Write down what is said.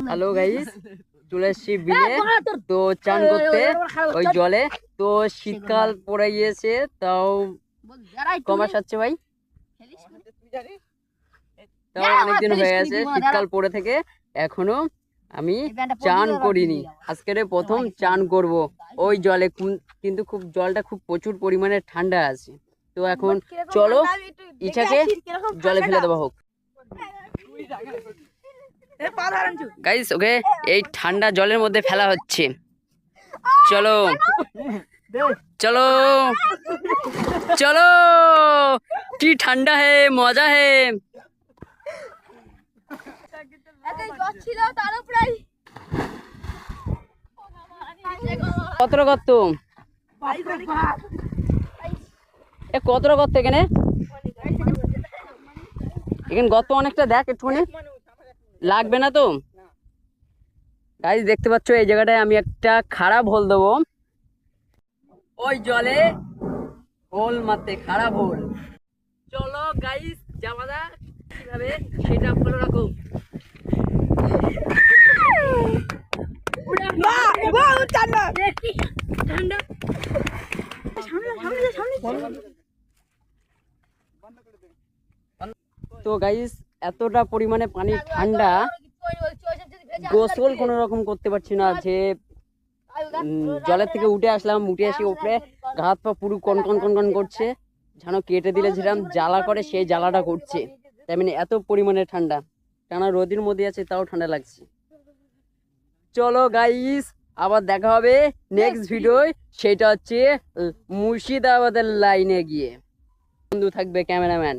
Hello guys চলে এসছি বিলে তো চান করতে। ওই জলে। তো শীতকাল পড়ে গিয়েছে তাও কমাস আছে ভাই। তাও অনেকদিন হয়ে গেছে শীতকাল পড়ে থেকে। এখনও আমি চান করিনি। আজকের প্রথম চান করব। ওই জলে কুন- কিন্তু খুব জলটা খুব প্রচুর পরিমাণে ঠান্ডা আছে। তো এখন চলো ইচ্ছাকে জলে ফেলে দেওয়া হোক। গাইস ওকে এই ঠান্ডা জলের মধ্যে ফেলা হচ্ছে। চলো। চলো। চলো। কি ঠান্ডা হে, মজা হে। কত কত এ কত গর্ত এখানে? এখানে গর্ত অনেকটা দেখ একটুখানি। লাগবে না তো? গাইজ দেখতে পাচ্ছ এই জায়গাটায় আমি একটা খারাপ হোল দেবো। ওই জলে হোল মারতে খারাপ হোল চলো গাইজ জামাদা কীভাবে সেটা ফলো রাখো। তো গাইজ এতটা পরিমাণে পানি ঠান্ডা গোসল কোনো রকম করতে পারছি না যে জলের থেকে উঠে আসলাম উঠে আসি উপরে হাত পা পুরো কন কন কন কন করছে যেন কেটে দিলে যেরকম জ্বালা করে সেই জ্বালাটা করছে। তাই মানে এত পরিমাণে ঠান্ডা টানা রোদের মধ্যে আছে তাও ঠান্ডা লাগছে। চলো গাইস আবার দেখা হবে নেক্সট ভিডিও সেটা হচ্ছে মুর্শিদাবাদের লাইনে গিয়ে। বন্ধু থাকবে ক্যামেরাম্যান